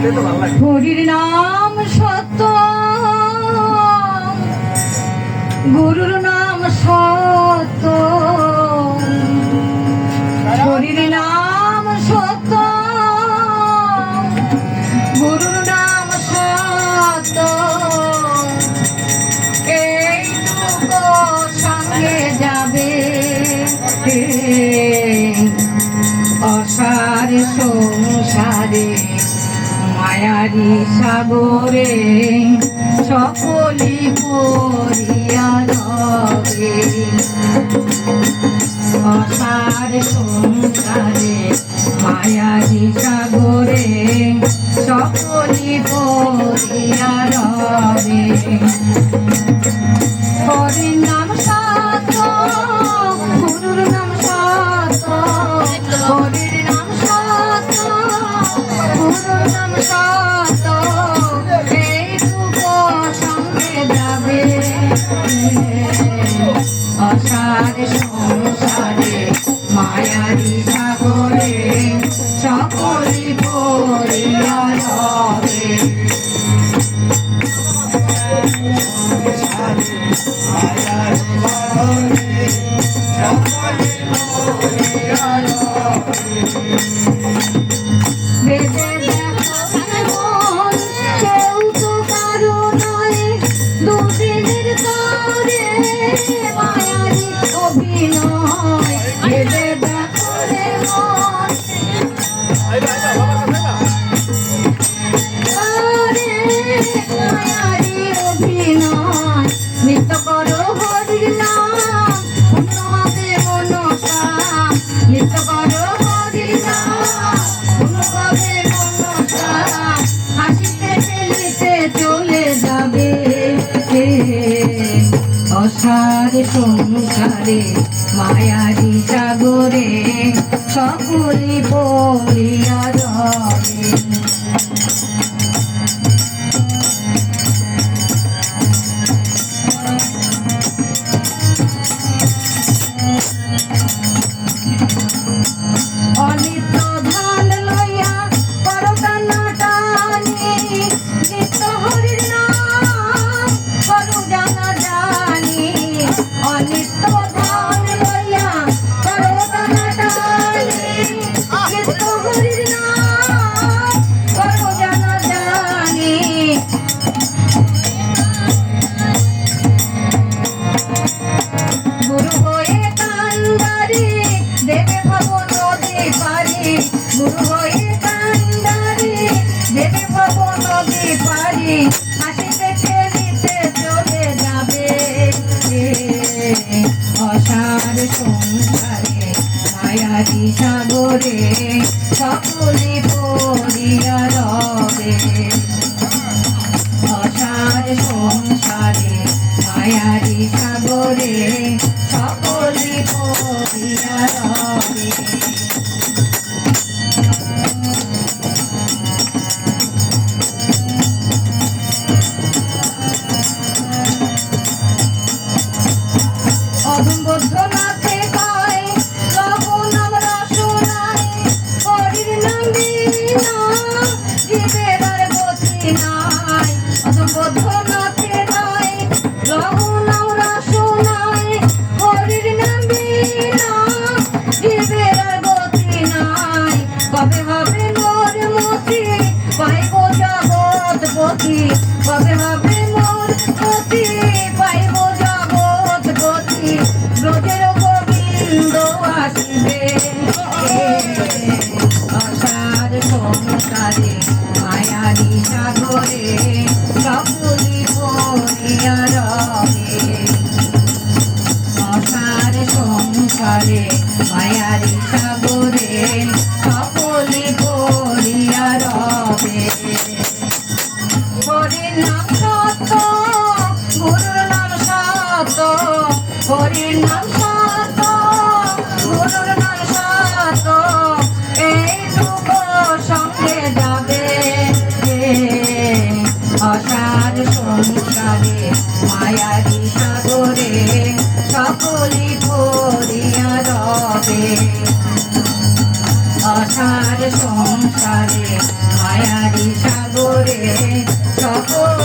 হরির নাম সত্য। গুরুর নাম সত্য। হরির নাম সত্য। গুরুর নাম সত্য। এইটুকু সঙ্গে যাবে। অসার সংসারে মায়ারি সাগরে সকলি পরিয়া রবে। অসার সংসারে মায়ারি সাগরে সকলি পরিয়া রবে। অসার সংসারে মায়ারি সাগরে সকলি পরিয়া রবে বেদে সংসারে মায়ারি সাগরে সকলি পড়িয়া রবে। অনিত্য কান্দারি দেবে ভব নদী পারি গুরু হয়ে কান্দারি, দেবে ভব নদী পারি হাসিতে খেলিতে চলে যাবে অসার সংসারে, মায়ারি সাগরে, সকলে পড়িয়া রবে। অসার সংসারে, মায়ারি সাগরে সকলে পড়িয়া রবে পতি কবে হবে মোর মতি পাইব জগৎ সাগরে, সকলি পড়িয়া রবে অসার সংসারে, মায়ারি সাগরে, সকলি পড়িয়া রবে নাম সত্য গুরুর নাম সত্য হরির নাম সত্য গুরুর নাম সত্য এই সঙ্গে যাবে অসার সংসারে মায়ারি সংসারে সকলি